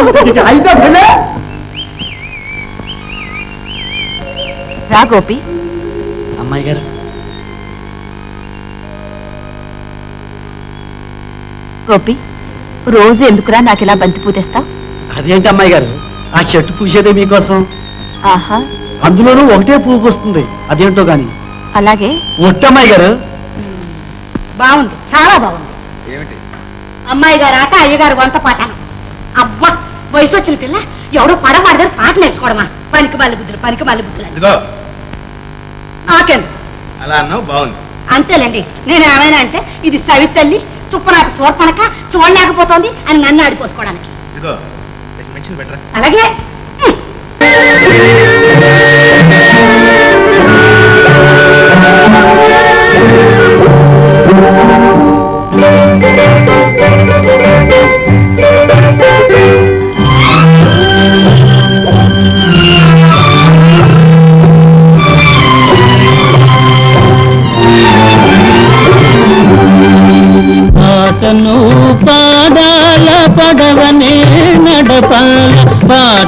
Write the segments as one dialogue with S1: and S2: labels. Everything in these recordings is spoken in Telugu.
S1: అయితే పెళ్ళే?
S2: రా గోపి.
S1: అమ్మాయి గారు.
S2: గోపి రోజు ఎందుకురా నాకు ఇలా బంతి పూతేస్తావు?
S1: అదేంటి అమ్మాయి గారు? ఆ చెట్టు పూసేదే మీకోసం.
S2: ఆహా.
S1: అందులోనూ ఒకటే పువ్వు వస్తుంది అదేంటో గాని.
S2: అలాగే.
S1: ఒట్టమ్మాయి గారు.
S3: బాగుంది చాలా బాగుంది. అమ్మాయి గారు ఆట అయ్యగారు వంత పాటలు అబ్బా! వయసు వచ్చిన పిల్ల ఎవడో పడవాడి దగ్గర పాట నేర్చుకోవడమా? పనికి మళ్ళీ బుద్ధులు పనికి మళ్ళీ బుద్ధులు
S4: అలా అన్నావు బాగుంది.
S3: అంతేలేండి. నేను ఏమైనా అంటే ఇది సవితల్లి తుప్పనాట సోర్పణక చూడలేకపోతోంది అని నన్ను ఆడిపోసుకోవడానికి. అలాగే.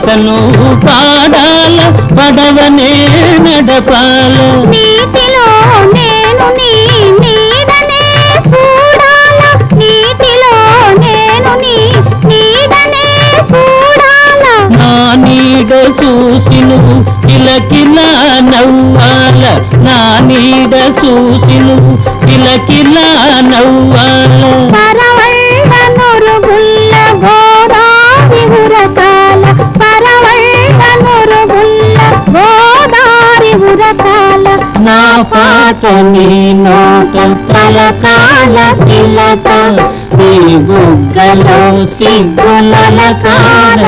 S5: పాటను పాడాల పడవనే నడపాల.
S6: నీటిలో నేను నీ నీడనే చూడాల. నీటిలో నేను నీ నీడనే చూడాల.
S5: నా నీడ చూసి నువ్వు కిలకిల నవ్వాల. నా నీడ చూసి నువ్వు కిలకిల నవ్వాల. పాట నీ నోట తలకాల శిలక నీ బుగ్గలో సిగ్గుల కార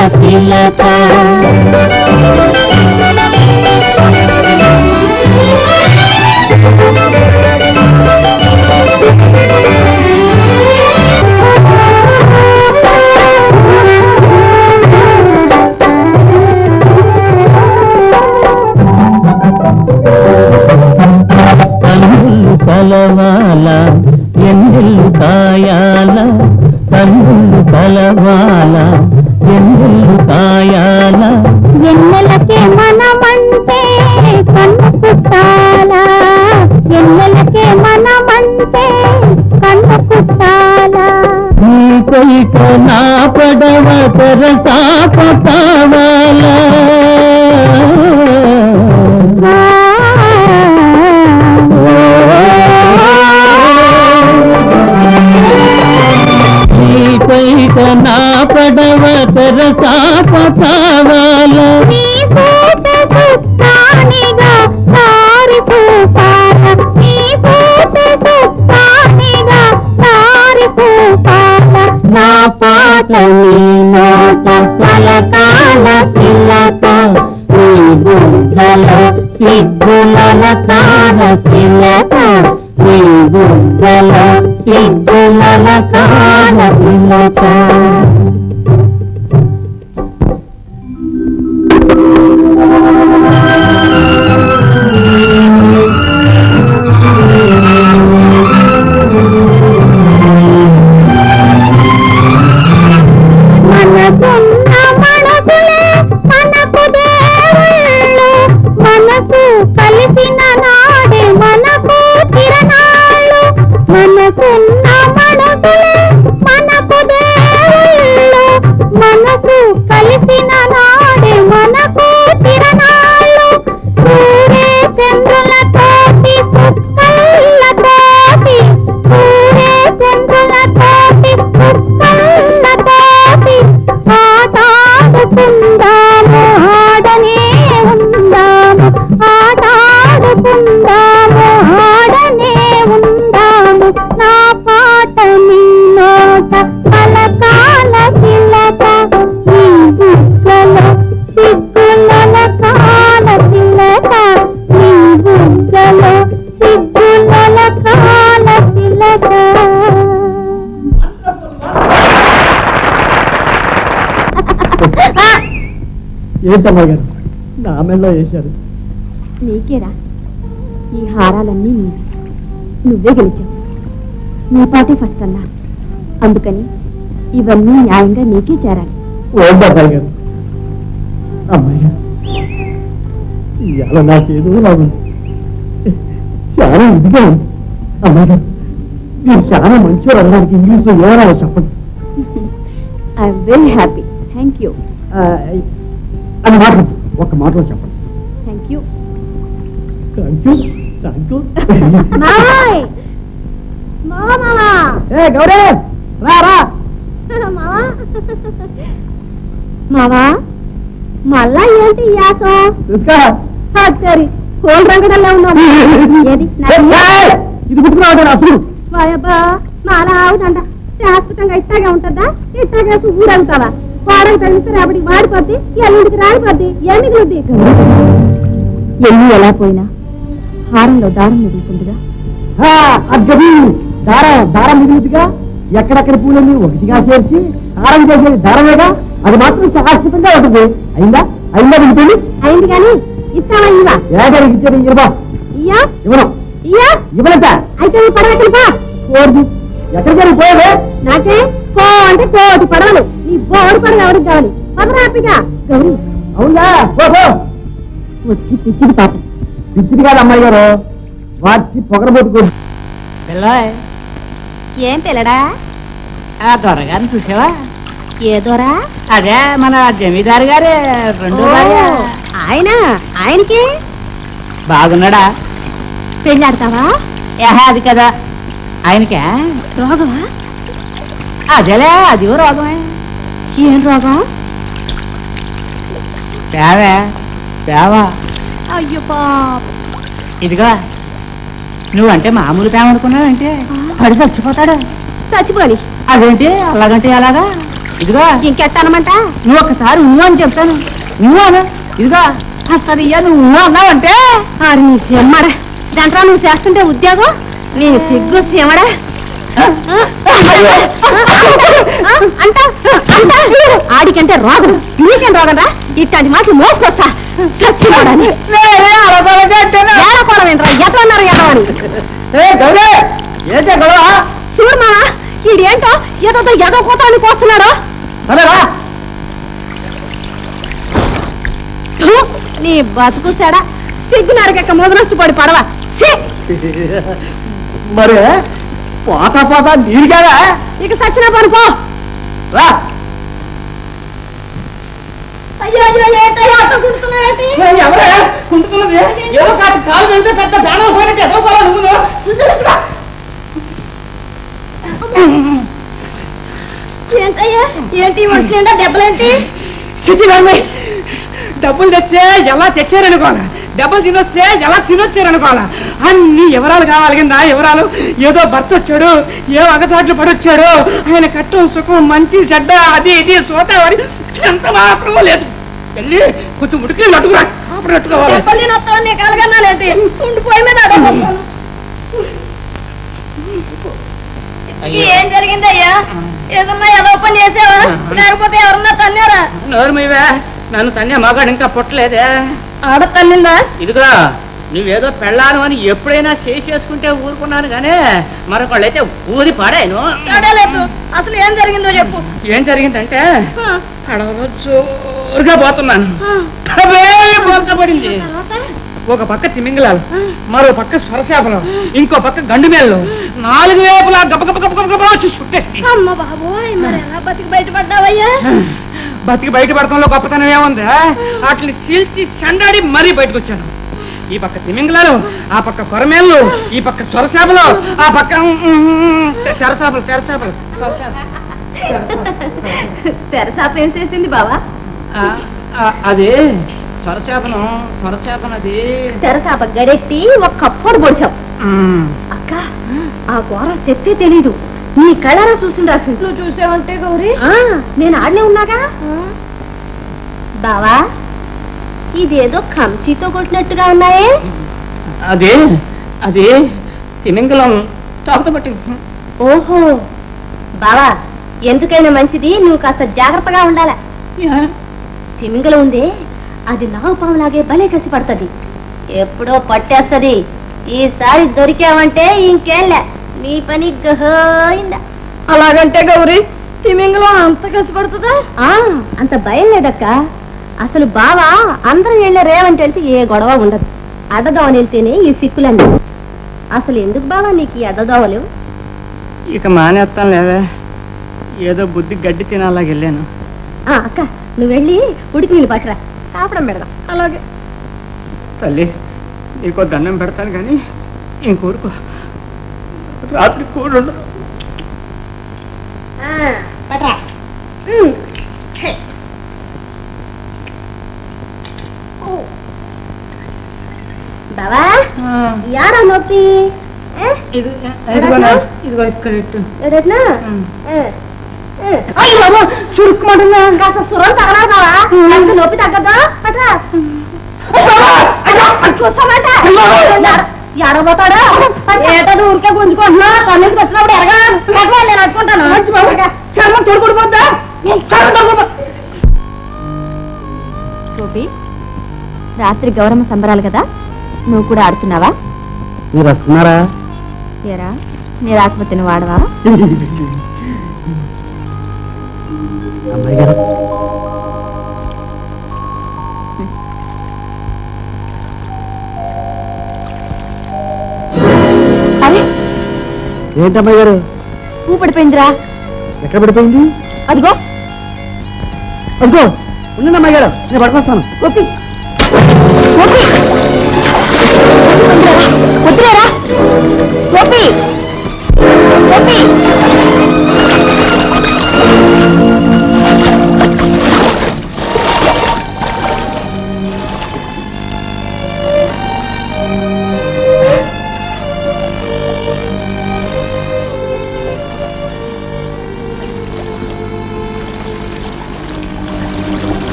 S5: కలవాల ఎన్నెల్లు కాయాల కన్నులు కలవాల ఎన్నెల్లు కాయాల.
S6: ఎన్నెలకే మనమంటే కన్ను కుట్టాలా ఎన్నెలకే మనమంటే కన్ను కుట్టాలా.
S5: నీ కొయిట నా పడవ తెరసాప కావాలా?
S6: పాట నీ
S5: నోట పలకాల పిల్లత నీ బుద్ధలో సిగ్గుల నీ బుద్ధలో
S1: ఏంటమ్మాయి గారు? నా మెల్లో వేశారు.
S2: నీకేరా? ఈ హారాలన్నీ నీవి. నువ్వే గెలిచావు. నీ పాటే ఫస్ట్ అన్నా. అందుకని ఇవన్నీ న్యాయంగా నీకే చేరాలి.
S1: అబ్బాయి గారు. అమ్మాయి గారు ఇవాళ నాకేదో లాభం. చాలా ఇదిగా ఉంది. అమ్మాయి గారు మీరు చాలా మంచివారు అనడానికి ఇంగ్లీష్లో ఏమన్నా చెప్పండి.
S7: I'm very happy thank you
S1: అని మాట ఒక మాటలో చెప్పండి.
S7: Thank you
S1: thank you thank you
S7: మాయ్ మామా!
S1: ఏ గౌరీ! రా రా!
S7: మావా మావా మళ్ళా ఏంటి యాసం?
S1: చూసుకో
S7: సరి కోల్ రంగడల్లా ఉన్నావు. ఏది?
S1: ఇది పుట్టుకున్నావు అసలు?
S7: వాయబ్బా మాలా అవుదంట శాశ్వతంగా ఇట్టాగే ఉంటుందా? ఇట్టాగే ఊరవుతావా వాడకు తగిలిస్తే రేపటికి వాడిపోద్ది ఎల్లుండికి ఏం మిగులుద్ది ఎల్లు ఎలా పోయినా హారంలో దారం మిగులుతుందిగా.
S1: అద్దది దారం దారం ఎక్కడెక్కడ పూలన్నీ ఒకటిగా చేర్చి హారం చేసేది దారమేగా? అది మాత్రం శాశ్వతంగా ఉంటుంది. అయిందా? అయిందా మిగిలిపోయింది
S7: అయింది కానీ ఇస్తావా ఇవా
S1: ఇచ్చేది ఇవ్వబా
S7: ఇయ్యా?
S1: ఇవ్వను.
S7: ఇయ్యా?
S1: ఇవ్వనంట.
S7: అయితే ఈ పడవ ఎక్కడికి పో.
S1: కోరిది. ఎక్కడికి పోయేదే
S7: నాకే? పో అంటే కోటి పడవలు. నీ బోడి పడవ ఎవరికి కావాలి? పదరా హ్యాపీగా గౌరీ
S1: అవునా? పో పో.
S7: వచ్చి పిచ్చిది పాపం.
S1: పిచ్చిది కాదు అమ్మాయి గారు. వాటి పొగరబోతుకో
S8: పిల్లాయ్.
S7: ఏం పిల్లడా?
S8: ఆ దొరగారిని చూసావా?
S7: ఏ దొరా?
S8: అదే మన జమీదారు గారే రెండో భార్య.
S7: ఆయన? ఆయనకి?
S8: బాగున్నాడా?
S7: పెళ్ళాడతావా?
S8: ఏహే అది కదా. ఆయనకే?
S7: రోగమా?
S8: అదేలే అది రోగమే.
S7: ఏం రోగం?
S8: పేవే పేవా.
S7: అయ్యో పాప.
S8: ఇదిగో నువ్వంటే మామూలు పేమ అనుకున్నావంటే? పడి చచ్చిపోతాడు.
S7: చచ్చిపోని.
S8: అదేంటి అలాగంటే అలాగా ఇదిగో.
S7: ఇంకెట్టనమంట?
S8: నువ్వు ఒకసారి నువ్వు అని చెప్తాను. నువ్వు అను. ఇదిగో. అసలు ఇయ్య నువ్వు అన్నావంటే?
S7: ఆరు నీ సిమ్మడా దాంట్లో నువ్వు చేస్తుంటే ఉద్యోగం? నీ సిగ్గు అంట ఆడికంటే రోగం నీకేం రోగం రా? ఇట్లాంటి మాటలు మోసుకొస్తా. ఏంట్రా? ఎట్లన్నారు ఎడవని
S1: ఏంటే గొడవ?
S7: చూడు మావా ఈడేంటో ఏదో ఎదో కోతాన్ని కోస్తున్నాడు నీ బతుకు సెడ. సిగ్గు నరకెక్క మొదలొచ్చి పడవ. ఛీ!
S1: మరి పోతా పోతా నీరు కదా
S7: ఇక సచ్చిన పని పో.
S1: రా.
S7: అయ్యో అయ్యో ఏంటయ్యా అట్ట కుడుతున్నావేంటి?
S8: ఎవరే? కుంటున్నది ఏదో కాదు కాలు వెళ్తే పెద్ద ప్రాణం పోయినట్టు ఏదో పోవా నువ్వు
S7: ఏంటయ్యా? ఏంటి ఈ ఒంటి నిండా దెబ్బలేంటి?
S8: శుచిరామ్మి డబ్బులు తెచ్చే ఎలా తెచ్చారనుకోవాలా డబ్బులు తినొస్తే ఎలా తినొచ్చారనుకోవాలా అన్ని వివరాలు కావాలి కింద వివరాలు. ఏదో భర్త వచ్చాడు ఏ అగచాట్లు పడొచ్చాడు ఆయన కట్టం సుఖం మంచి చెడ్డ అది ఇది సోతావని ఎంత మాత్రం లేదు. వెళ్ళి కొంచెం ఉడికి నట్టుకురా కాపుడు నట్టుకోవాలి.
S7: ఏం జరిగిందయ్యా ఏదన్నా ఏదో పని చేసావా? లేకపోతే ఎవరన్నా తన్నారా?
S8: నోరు మీవే నన్ను తన్నే మగాడు ఇంకా పుట్టలేదే.
S7: ఆడ తన్నిందా
S8: ఇదిగా నువ్వేదో పెళ్ళాను అని ఎప్పుడైనా చేసి చేసుకుంటే ఊరుకున్నాను కానీ మరొకళ్ళైతే ఊది పాడాను
S7: అసలు ఏం జరిగిందో చెప్పు.
S8: ఏం జరిగిందంటే అడవలో జోరుగా పోతున్నాను. పడింది ఒక పక్క తిమింగలాలు మరో పక్క స్వరశాపలు ఇంకో పక్క గండు మేళ్ళు నాలుగు వేపులా గబ గబ గబ గబ గబ వచ్చి చుట్టేసి
S7: అమ్మ బాబోయ్ మరి ఎలా బతికి బయటపడ్డావయ్యా?
S8: బతికి బయటపడటంలో గొప్పతనం ఏముంది వాటిని చీల్చి చండాడి మరీ బయటకు వచ్చాను. ఈ పక్క తిమింగలాలు ఆ పక్క కొరమేళ్ళు ఈ పక్క సొరచేపలు ఆ పక్క తెరచేపలు తెరచేపలు.
S7: తెరసాప ఏం చేసింది బావా?
S8: అది సొరచేపను సొరచేపను అది.
S7: తెరసాప గడెట్టి ఒక కప్పుడు పొడిచావు. అక్క ఆ కూర చెప్తే తెలీదు. నీ కళ్ళారా చూసిండాల్సింది నువ్వు చూసావంటే గౌరీ? నేను ఆడనే ఉన్నాగా? బావా ఇదేదో కంచితో కొట్టినట్టుగా ఉన్నాయే?
S8: అది అది తిమింగలం తాకుతూ పట్టింది.
S7: ఓహో బావా ఎందుకైనా మంచిది నువ్వు కాస్త జాగ్రత్తగా ఉండాలా? తిమింగలం ఉందే అది నాగపాములాగే భలే కసి పడుతుంది. ఎప్పుడో పట్టేస్తది. ఈసారి దొరికావంటే ఇంకేంలే నీ పని గహోయిందా
S3: అలాగంటే గౌరీ
S7: తిమింగలం అంత కష్టపడుతుందా అంత భయం లేదక్క. అసలు బావా అందరం వెళ్ళే రేవంటి వెళ్తే ఏ గొడవ ఉండదు. అడ్డదోవని వెళ్తేనే ఈ సిక్కులన్నీ. అసలు ఎందుకు బావా నీకు ఈ అడ్డదోవలు?
S8: ఇక మానేస్తాను లేవే. ఏదో బుద్ధి గడ్డి తినాలాగా వెళ్ళాను.
S7: ఆ, అక్క నువ్వు వెళ్ళి ఉడికి నీళ్ళు పట్టరా కాపడం పెడదాం. అలాగే.
S8: తల్లి నీకో దండం పెడతాను కానీ ఇంకోరుకో. రాత్రి కూడు.
S7: బావా? యారా నొప్పి బాబు చురుక్కుమంటున్నా. కాస్త సురం అంత నొప్పి తగ్గదా పట్రా. కూర్చోమంట ఎడబోతాడా? ఊరికే గుంజుకుంటున్నా పన్నీకి వచ్చినప్పుడు ఎరగా నేను అట్టుకుంటాను
S8: చర్మం తోడుకుడిపోద్దా
S2: గోపి రాత్రి గౌరమ్మ సంబరాలు కదా? నువ్వు కూడా ఆడుతున్నావా?
S1: మీరు వస్తున్నారా?
S2: ఏరా నీ రాకపోతే నువ్వు ఆడవా?
S1: అమ్మాయి గారు. ఏంటమ్మాయి గారు?
S2: పువ్వు పడిపోయిందిరా
S1: ఎక్కడ పడిపోయింది?
S2: అదిగో.
S1: అదిగో ఉండండి అమ్మాయి గారు. నేను పట్టుకొస్తాను
S2: గోపి. గోపి. వద్దులేరా.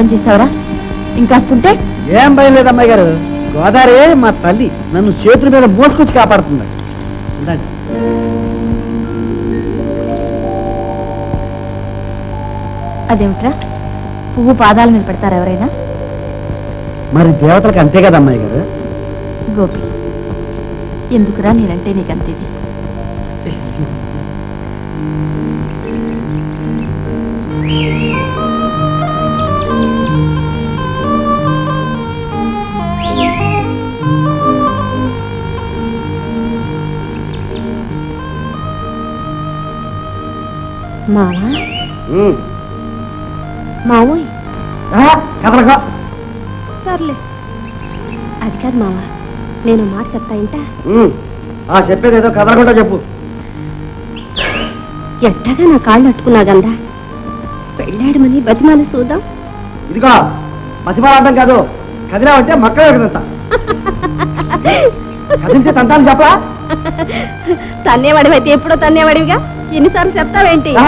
S2: పని చేసావురా ఇంకాస్తుంటే?
S1: ఏం భయం లేదు అమ్మాయి గారు? గోదావరి మా తల్లి నన్ను చేతుల మీద మోసుకొచ్చి కాపాడుతుంది.
S2: అదేమిట్రా? పువ్వు పాదాల మీద పెడతారా ఎవరైనా?
S1: మరి దేవతలకు అంతే కదా అమ్మాయి గారు?
S2: గోపి ఎందుకురా నేనంటే నీకంతేది?
S7: మావా. మావోయ్.
S1: ఆ, కదలకో
S7: సర్లే. అది కాదు మావా నేను మాట చెప్తా ఇంటా.
S1: ఆ చెప్పేది ఏదో కదలకుండా చెప్పు.
S7: ఎట్టగా నా కాళ్ళు అట్టుకున్నా గందా పెళ్ళాడమని బతిమాలి చూద్దాం.
S1: ఇదిగో బతిమాలాడడం కాదు కదిలావంటే మక్కలే కదంత కదిలితే తంతాను చెప్పరా?
S7: తన్నేవాడివైతే ఎప్పుడో తన్నేవాడివిగా? ఎన్నిసార్లు చెప్తావేంటి?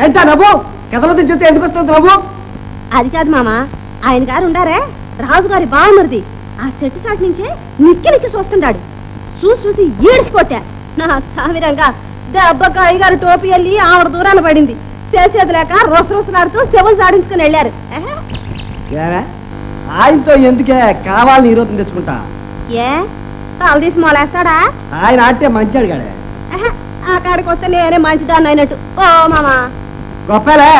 S1: ఏంటా నవ్వు? కథలో చెప్తే ఎందుకు వస్తుంది నవ్వు?
S7: అది కాదు మామ. ఆయన గారు ఉండారే? రాజుగారి బావమరిది. ఆ చెట్టు చాటు నుంచే నిక్కి నిక్కి చూస్తుంటాడు చూసి చూసి ఈడ్చికొట్టా నా సామిరంగా దెబ్బక అయ్యగారు టోపీ వెళ్ళి ఆవిడ దూరాన పడింది. చేసేది లేక రొస రొసలాడుతూ చెవులు జాడించుకుని వెళ్ళారు.
S1: ఆయనతో ఎందుకే కావాలని ఈరోజు తెచ్చుకుంటా?
S7: ఏ? తల తీసి మొలేస్తాడా?
S1: ఆయన ఆడితే మంచాడు కాడే
S7: ఆ కాడికి వస్తే నేనే మంచిదాన్ని అయినట్టు. ఓ మామ.
S1: గొప్పలే.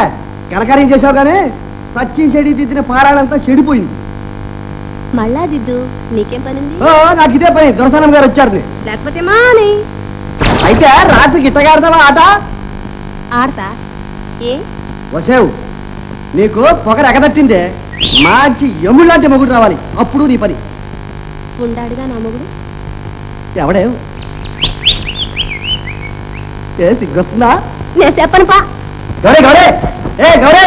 S1: కలకార్యం చేసావు కానీ సచ్చి చెడి దిద్దిన పారాలంతా చెడిపోయింది.
S7: మళ్ళా దిద్దు నీకేం పనింది?
S1: ఓ నాకు ఇదే పని. దొరసనం గారు వచ్చారు
S7: లేకపోతే మాని.
S1: అయితే రాత్రి గిట్టగాడతావా ఆట?
S7: ఆడతా. ఏ?
S1: వసేవు నీకు పొగరు ఎగదట్టిందే మంచి ఎముళ్ళంటి మొగుడు రావాలి. అప్పుడు నీ పని.
S7: ఉండాడుగా నా మొగుడు.
S1: ఎవడే ఏ సిగ్గొస్తుందా
S7: నేను చెప్పను పా.
S1: గౌరే గౌరే! ఏ గౌరే!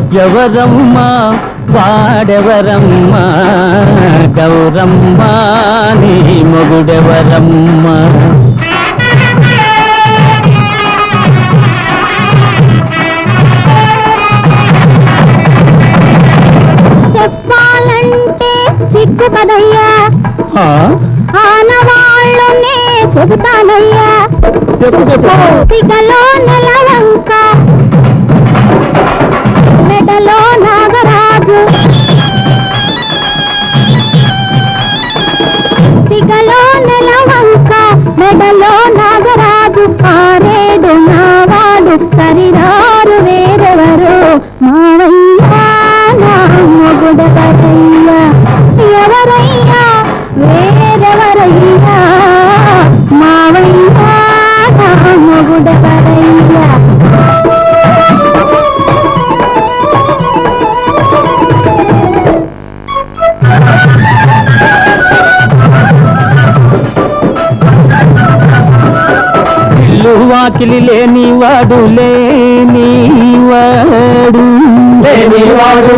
S6: ఎవరమ్మ? వాడెవరమ్మ? గౌరమ్మ నీ మొగుడెవరమ్మ?
S5: చెప్పాలంటే సిగ్గు కదయ్యా
S6: ఆ?
S5: ఆనవాళ్ళనే చెబుతానయ్యా.
S6: చెప్పు చెప్పు.
S5: నెలవంక మెడలో నాగరాజు. సిగలో నెలవంక మెడలో నాగరాజు. ఆరేడు నావాడు సరిరారు వేరెవరు?
S6: వాడు లేని వాడు లేని వాడు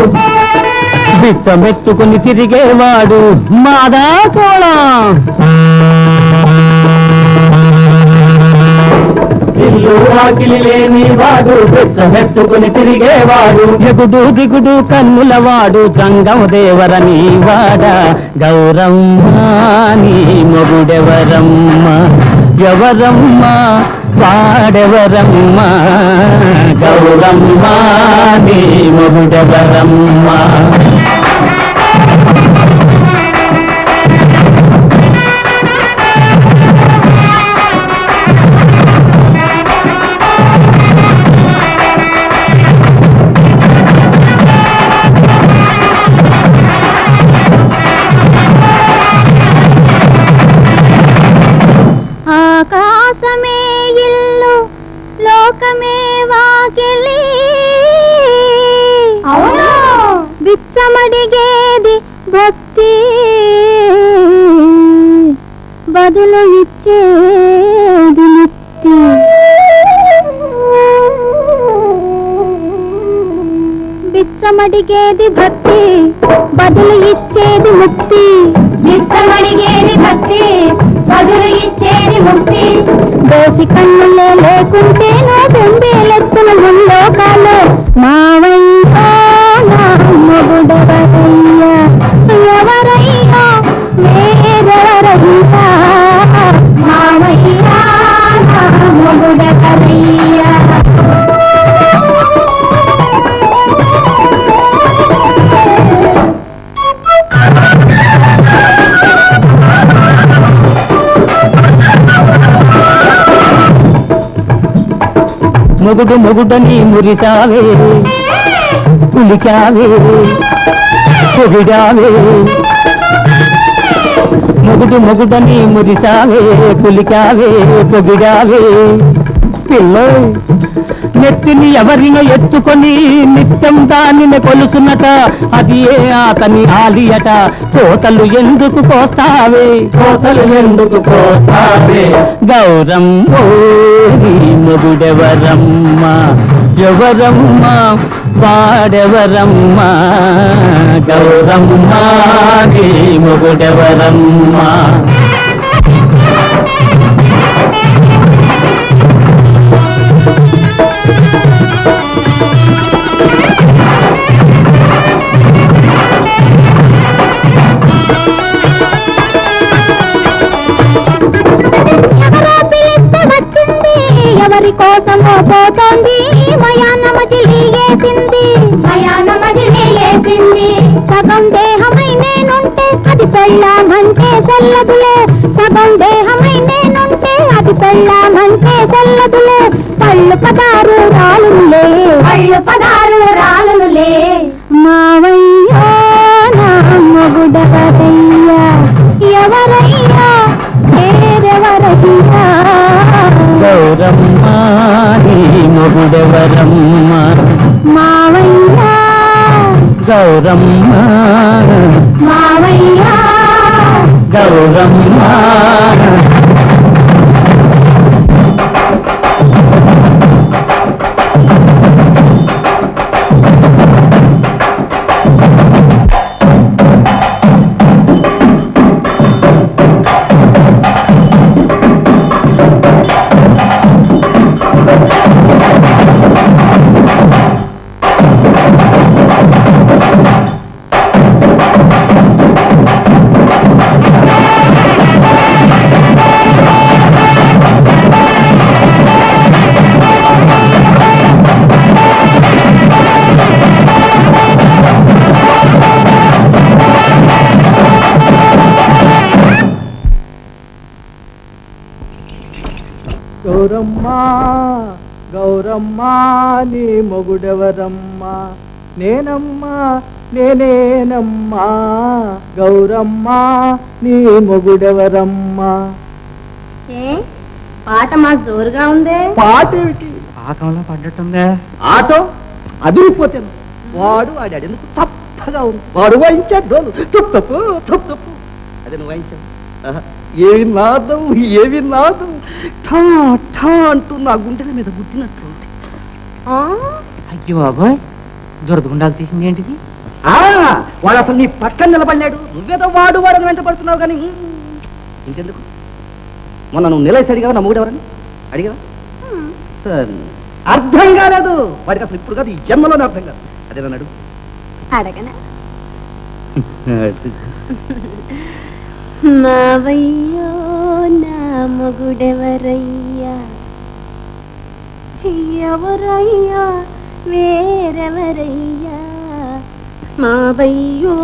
S6: బిచ్చమెత్తుకుని తిరిగేవాడు మాదా కోళం. ఇల్లు వాకిలి లేని వాడు తిరిగేవాడు. ఎగుడు దిగుడు కన్నుల వాడు జంగం దేవరని వాడ గౌరమ్మ నీ మొగుడెవరమ్మ? ఎవరమ్మ వాడెవరమ్మ? గౌరమ్మ నీ మొగుడెవరమ్మ?
S5: బిచ్చమడిగేది భక్తి బదులు ఇచ్చేది ముక్తి. బిచ్చమడిగేది భక్తి బదులు ఇచ్చేది ముక్తి. దోసి కన్నులే లేకుంటే నా బొంబేలెత్తున ముల్లోకాలు మావయ్యా నా
S6: మొగుడు మొగుడని మురిసావే పులికావే. పొగిడావే. మొగుడు మొగుడని మురిసావే పులికావే. పొగిడావే. పిల్ల. నెత్తిని ఎవరినో ఎత్తుకొని నిత్యం దానిని కొలుసునట. అది ఏ అతని ఆలియట. కోతలు ఎందుకు కోస్తావే? కోతలు ఎందుకు కోస్తావే? గౌరం ఓరి మొగుడెవరమ్మ? ఎవరమ్మ? వాడెవరమ్మ? గౌరమ్మ నీ మొగుడెవరమ్మ?
S5: ఎవరి కోసమో పోతోంది. మయాన మజిలీ వేసింది. మయాన మజిలీ వేసింది సగం దేహమై నేనుంటే అది పెళ్ళామంటే సెల్లదులే సగం దేహమై నేనుంటే అది పెళ్ళామంటే సెల్లదులే పళ్ళు పదారు రాలులే పళ్ళు పదారు రాలులే మావయ్యా నా మొగుడవదయ్యా ఎవరయ్యా
S6: గౌరమ్మ నీ మొగుడెవరమ్మ?
S5: మావయ్యా.
S6: గౌరమ్మ
S5: మావయ్యా.
S6: గౌరమ్మ
S1: గౌరమ్మ నీ మొగుడెవరమ్మా? నేనమ్మా నేనేనమ్మా? గౌరమ్మ నీ మొగుడెవరమ్మా?
S7: ఏ పాట మా జోరుగా ఉందే?
S1: పాట ఏమిటి? పాకంలో పడ్డట్టుందే. ఆటో అదిరిపోతాను వాడు వాడాడు ఎందుకు తప్పగా ఉంది? వాడు వాయించాడు డోలు. తప్పు తప్పు తప్పు తప్పు. అదే నువ్వు వాయించావు ఆహా, ఏమి నాదం ఏమి నాదం? ఠా ఠా అంటూ నా గుండెల మీద గుద్దినట్లుంది
S7: ఆ?
S8: అయ్యో బాబోయ్ దురదగుండాలు తీసింది ఏంటిది?
S1: ఆ, వాడు అసలు నీ పక్కన నిలబడలేడు. నువ్వేదో వాడు వాడు వెంట పడుతున్నావు కానీ ఇంకెందుకు? మొన్న నువ్వు నిలేసి అడిగావా నా మొగుడు ఎవరని అడిగావా? సరే అర్థం కాలేదు. వాడికి అసలు ఇప్పుడు కాదు ఈ జన్మలోనే అర్థం కాదు. అదే నన్ను అడుగు.
S7: అడగనా? మావయ్యో నా మొగుడెవరయ్యా? ఎవరయ్యా? వేరెవరయ్యా? మావయ్యో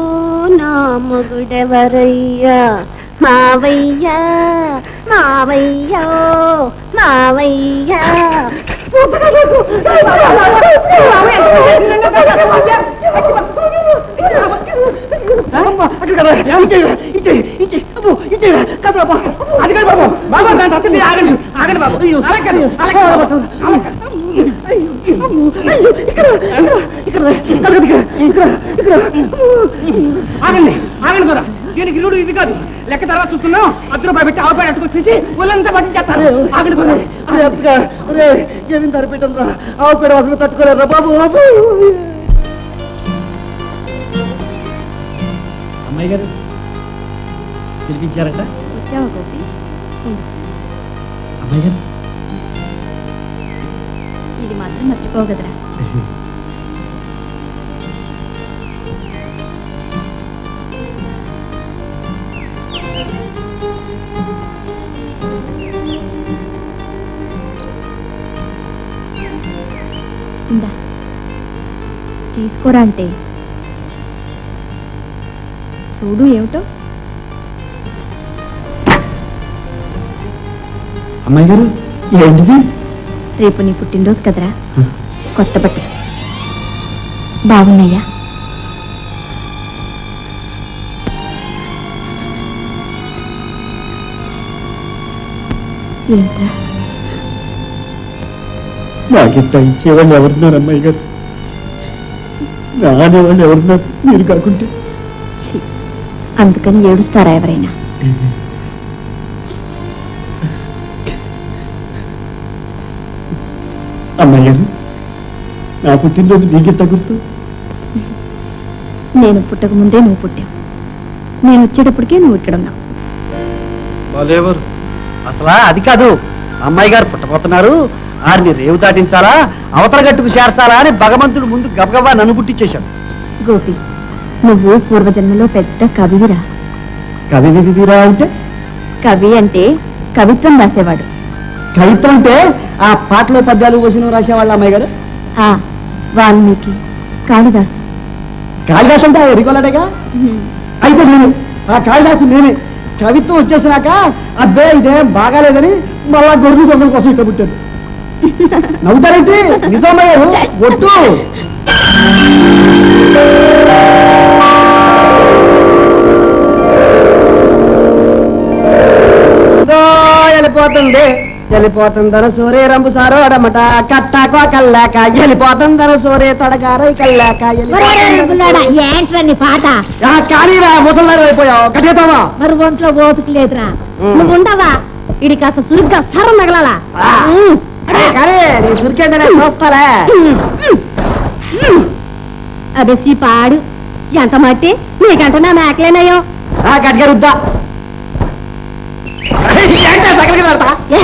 S7: నా మొగుడెవరయ్యా? మావయ్యా మావయ్యో మావయ్యా.
S8: ఆగండి ఆగండి కూడా దీనికి ఇల్లుడు ఇది కాదు. లెక్క తర్వాత చూసుకున్నాం అర్ధ రూపాయి పెట్టి ఆవు పేడ అట్టుకొచ్చేసి ఒళ్ళంతా పట్టించేస్తారు. ఆగండి కూడా.
S1: జమీందారు పెట్టం రా ఆవు పేడ అసలు తట్టుకోలేరా బాబు అమ్మాయి గారు? పిలిపించారట?
S2: వచ్చావా గోపి?
S1: అమ్మాయి గారు?
S2: ఇది మాత్రం ఇందా తీసుకోరా అంటే చూడు ఏమిటో.
S1: అమ్మాయి గారు ఏంటిది
S2: రేపు నీ పుట్టినరోజు కదరా. కొత్త బట్టలు. బాగున్నాయా? ఏంట్రా?
S9: నాకింత ఇచ్చేవాళ్ళు ఎవరున్నారు అమ్మాయి గారు నా అనేవాళ్ళు ఎవరున్నారు? మీరు కాకుంటే.
S2: అందుకని ఏడుస్తారా ఎవరైనా?
S9: అమ్మాయి గారు నా పుట్టినరోజు గుర్తు?
S2: నేను పుట్టక ముందే నువ్వు పుట్టావు. నేను వచ్చేటప్పటికే నువ్వు ఇక్కడ ఉన్నావు
S1: బాలేవరు. అసలా అది కాదు. అమ్మాయి గారు పుట్టబోతున్నారు. ఆరిని రేవు దాటించాలా అవతల గట్టుకు చేర్చాలా అని భగవంతుడు ముందు గబగబా నన్ను పుట్టించేశాడు
S2: గోపి నువ్వు పూర్వజన్మలో పెద్ద కవివిరా.
S1: కవి విధిరా అంటే?
S2: కవి అంటే కవిత్వం రాసేవాడు.
S1: కవిత్వం అంటే ఆ పాటలు పద్యాలు వసిన రాసేవాళ్ళ అమ్మాయి గారు?
S2: ఆ వాల్మీకి కాళిదాసు.
S1: కాళిదాసు అంటే ఎరిగోలాడేగా అయితే నేను ఆ కాళిదాసు నేనే. కవిత్వం వచ్చేసినాక అబ్బే ఇదేం బాగాలేదని మళ్ళా గొర్రెలు దొంగల కోసం ఇక్కడ పుట్టాను. నవ్వుతారేంటి? నిజమయ్యారు ఒట్టు. వెళ్ళిపోతుంది వెళ్ళిపోతుందన సూర్య రంబు సారోడమట కట్టాకో కల్లాక వెళ్ళిపోతుందన సూర్య తొడగారై కల్లాక
S7: ఏంట్రా నీ పాట.
S1: కానీరా ముసలారు అయిపోయావు. కట్టేతావా
S7: మరి ఒంట్లో ఓపిక లేదురా. నువ్వు ఉండవా? ఇడి కాస్త సురుగ్గా సరం తగలాలా.
S1: కానీ నీ సురికేందనే చూస్తాలే.
S7: అదే పాడు. ఎంత మట్టి? నీకంటే నా మేకలేనయ్యో
S1: గట్టిగా రుద్దా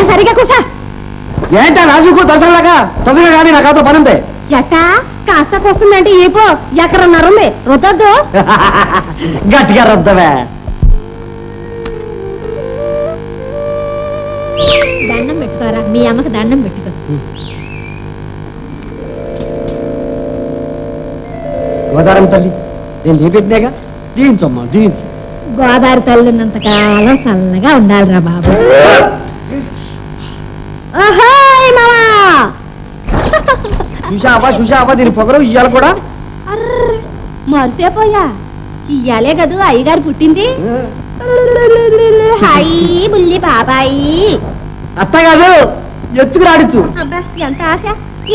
S7: సరిగా కూసా
S1: ఏంటా రాజుకు దసరాగా తొందరగా కానీ నా కాతో పనుంది.
S7: ఎట్టా? కాస్త కూస్తుందంటే ఏపో ఎక్కడన్నారుంది రుద్దొద్దు.
S1: గట్టిగా రుద్దవే
S7: దండం పెట్టుకోరా. మీ అమ్మకి దండం పెట్టుకో
S1: గోదారం తల్లి. నేను దీపెట్టినాగా దీంచమ్మా దీంచు
S7: గోదావరి తల్లి ఉన్నంత కాలం చల్లగా ఉండాలిరా బాబు. ఓహోయ్ మావా
S1: చూసావా చూసావా దీని పొగరు ఇయ్యాలి కూడా?
S7: అర్ర్, మరిసేపోయా. ఇయ్యాలే కదూ అయ్యగారు పుట్టింది. హాయ్ బుల్లి బాబాయి.
S1: అత్త కాదు ఎత్తుకు రాడిచ్చు.
S7: అబ్బా ఎంత ఆశ.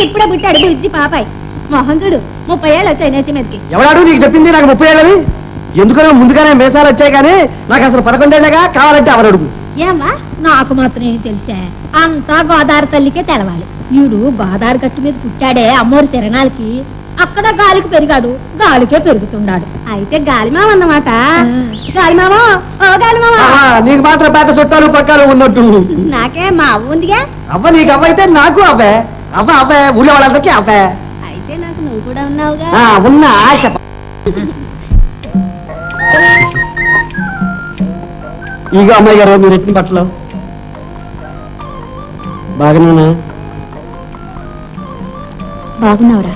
S7: ఇప్పుడే పుట్టాడు బుజ్జి పాపాయ్ మొహంతుడు ముప్పై ఏళ్ళు వచ్చాయి నెత్తి మీదకి.
S1: ఎవడాడు నీకు చెప్పింది? నాకు ముప్పై ఏళ్ళని ఎందుకనో ముందుగానే మేసాలు వచ్చాయి కానీ నాకు అసలు పదకొండేళ్ళగా కావాలంటే ఎవరు అడుగు?
S7: ఏమ్మా నాకు మాత్రం ఏం తెలిసా? అంతా గోదావరి తల్లికే తెలవాలి. ఈడు గోదావరి గట్టు మీద పుట్టాడే అమ్మోరు తిరణాలకి అక్కడ గాలికి పెరిగాడు గాలికే పెరుగుతున్నాడు. అయితే గాలిమామ అన్నమాట. ఓ
S1: నీకు మాత్రం పెద్ద చుట్టాలు పక్కాలు ఉన్నట్టు.
S7: నాకే మా అవ్వ ఉందిగా?
S1: అవ్వ నీకు అవ్వ అయితే నాకు అవ్వే. అవ్వ అవ్వే. ఊళ్ళో వాళ్ళందరికీ అవ్వే.
S7: అయితే నాకు నువ్వు కూడా ఉన్నావుగా.
S1: ఆ, ఉన్న ఆశ. ఇగో అమ్మాయి గారు మీరు ఎత్తిన బట్టలు. బాగానేనా
S2: బాగున్నావురా.